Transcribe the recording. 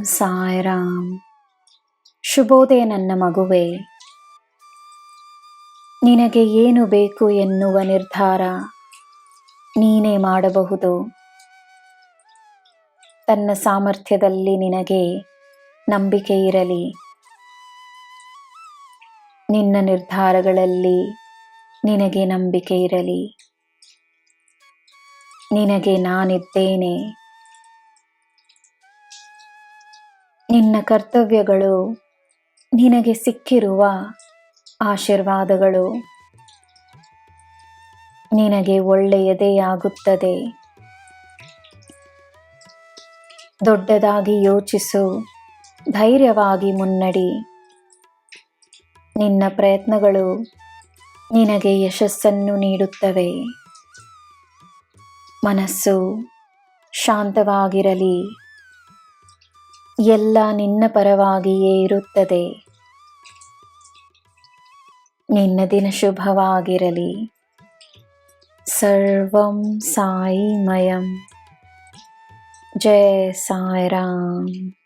ಸಾಯ್ರಾಮ್. ಶುಭೋದಯ ನನ್ನ ಮಗುವೆ. ನಿನಗೆ ಏನು ಬೇಕು ಎನ್ನುವ ನಿರ್ಧಾರ ನೀನೇ ಮಾಡಬಹುದು. ತನ್ನ ಸಾಮರ್ಥ್ಯದಲ್ಲಿ ನಿನಗೆ ನಂಬಿಕೆ ಇರಲಿ. ನಿನ್ನ ನಿರ್ಧಾರಗಳಲ್ಲಿ ನಿನಗೆ ನಂಬಿಕೆ ಇರಲಿ. ನಿನಗೆ ನಾನಿದ್ದೇನೆ. ನಿನ್ನ ಕರ್ತವ್ಯಗಳು ನಿನಗೆ ಸಿಕ್ಕಿರುವ ಆಶೀರ್ವಾದಗಳು. ನಿನಗೆ ಒಳ್ಳೆಯದೇ ಆಗುತ್ತದೆ. ದೊಡ್ಡದಾಗಿ ಯೋಚಿಸು, ಧೈರ್ಯವಾಗಿ ಮುನ್ನಡಿ. ನಿನ್ನ ಪ್ರಯತ್ನಗಳು ನಿನಗೆ ಯಶಸ್ಸನ್ನು ನೀಡುತ್ತವೆ. ಮನಸ್ಸು ಶಾಂತವಾಗಿರಲಿ. ಎಲ್ಲ ನಿನ್ನ ಪರವಾಗಿಯೇ ಇರುತ್ತದೆ. ನಿನ್ನ ದಿನ ಶುಭವಾಗಿರಲಿ. ಸರ್ವಂ ಸಾಯಿಮಯಂ. ಜಯ ಸಾಯಿರಾಮ್.